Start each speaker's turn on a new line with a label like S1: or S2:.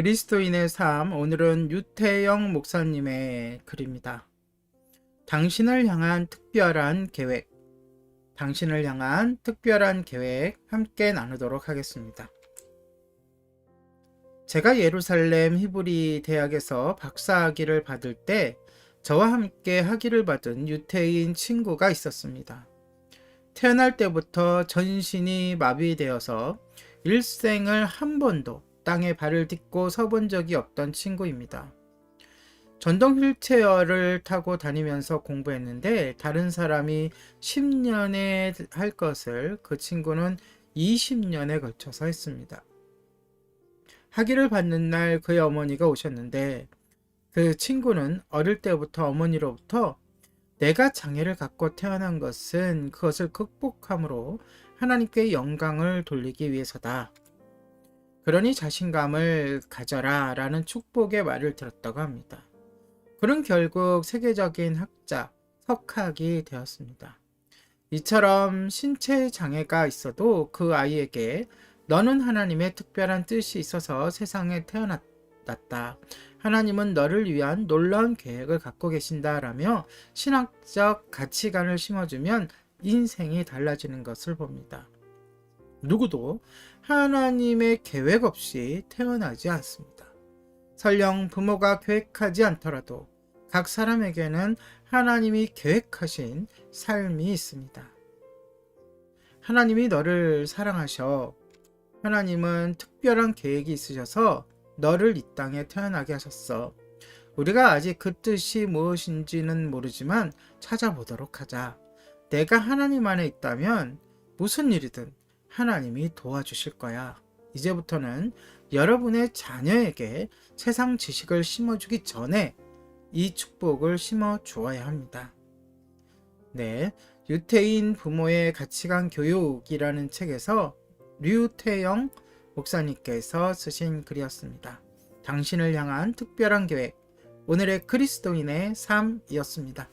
S1: 그리스도인의 삶, 오늘은 유태영 목사님의 글입니다. 당신을 향한 특별한 계획. 당신을 향한 특별한 계획 함께 나누도록 하겠습니다. 제가 예루살렘 히브리 대학에서 박사학위를 받을 때 저와 함께 학위를 받은 유태인 친구가 있었습니다. 태어날 때부터 전신이 마비되어서 일생을 한 번도 땅에 발을 딛고 서본 적이 없던 친구입니다. 전동 휠체어를 타고 다니면서 공부했는데 다른 사람이 10년에 할 것을 그 친구는 20년에 걸쳐서 했습니다. 학위를 받는 날 그의 어머니가 오셨는데 그 친구는 어릴 때부터 어머니로부터 내가 장애를 갖고 태어난 것은 그것을 극복함으로 하나님께 영광을 돌리기 위해서다. 그러니 자신감을 가져라 라는 축복의 말을 들었다고 합니다. 그는 결국 세계적인 학자, 석학이 되었습니다. 이처럼 신체 장애가 있어도 그 아이에게 너는 하나님의 특별한 뜻이 있어서 세상에 태어났다. 하나님은 너를 위한 놀라운 계획을 갖고 계신다 라며 신학적 가치관을 심어주면 인생이 달라지는 것을 봅니다. 누구도 하나님의 계획 없이 태어나지 않습니다. 설령 부모가 계획하지 않더라도 각 사람에게는 하나님이 계획하신 삶이 있습니다. 하나님이 너를 사랑하셔. 하나님은 특별한 계획이 있으셔서 너를 이 땅에 태어나게 하셨어. 우리가 아직 그 뜻이 무엇인지는 모르지만 찾아보도록 하자. 내가 하나님 안에 있다면 무슨 일이든 하나님이 도와주실 거야. 이제부터는 여러분의 자녀에게 세상 지식을 심어주기 전에 이 축복을 심어 주어야 합니다. 네. 유태인 부모의 가치관 교육이라는 책에서 류태영 목사님께서 쓰신 글이었습니다. 당신을 향한 특별한 계획. 오늘의 그리스도인의 삶이었습니다.